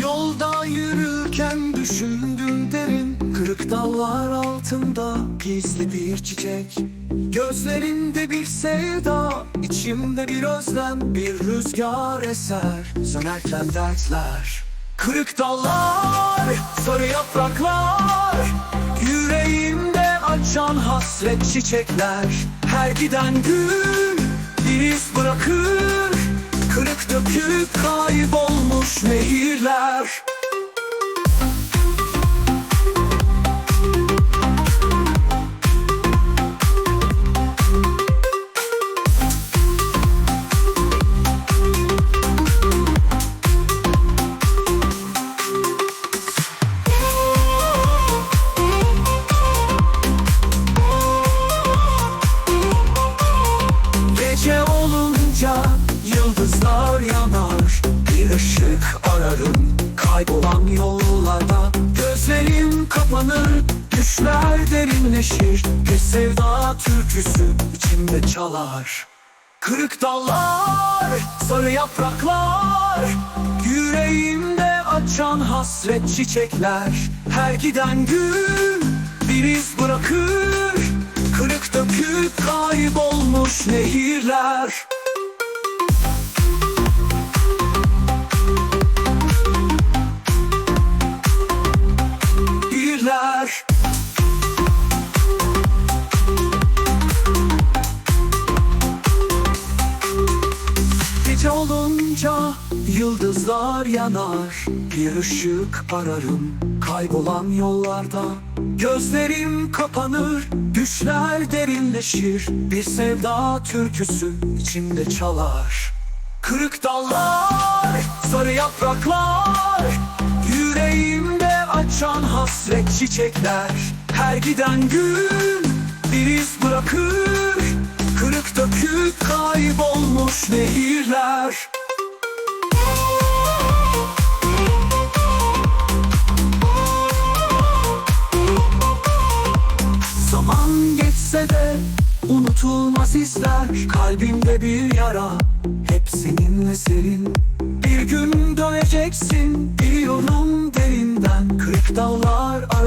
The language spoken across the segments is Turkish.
Yolda yürürken düşündüm derin Kırık dallar altında gizli bir çiçek. Gözlerinde bir sevda, içimde bir özlem Bir rüzgar eser, sönerken dertler. Kırık dallar, sarı yapraklar Yüreğimde açan hasret çiçekler Her giden gün bir iz bırakır Kırık dökük kaybolmuş nehirler ışık ararım kaybolan yollarda. Gözlerim kapanır düşler derinleşir. Bir sevda türküsü içimde çalar. Kırık dallar, sarı yapraklar. Yüreğimde açan hasret çiçekler. Her giden gün bir iz bırakır. Kırık dökük kaybolmuş nehirler Gece olunca yıldızlar yanar Bir ışık ararım kaybolan yollarda. Gözlerim kapanır, düşler derinleşir Bir sevda türküsü içimde çalar. Kırık dallar, sarı yapraklar açan hasret çiçekler Her giden gün bir iz bırakır. Kırık dökük kaybolmuş nehirler. Zaman geçse de unutulmaz izler Kalbimde bir yara hep seninle serin. Bir gün döneceksin biliyorum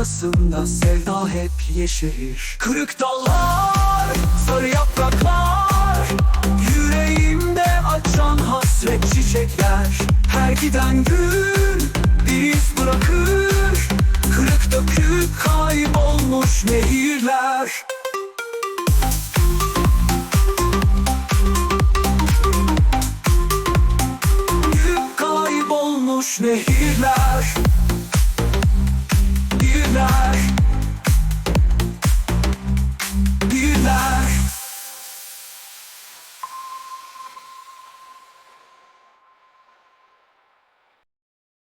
arasında sevda hep yeşerir. Kırık dallar, sarı yapraklar Yüreğimde açan hasret çiçekler. Her giden gün bir iz bırakır Kırık dökük kaybolmuş nehirler. Kaybolmuş nehirler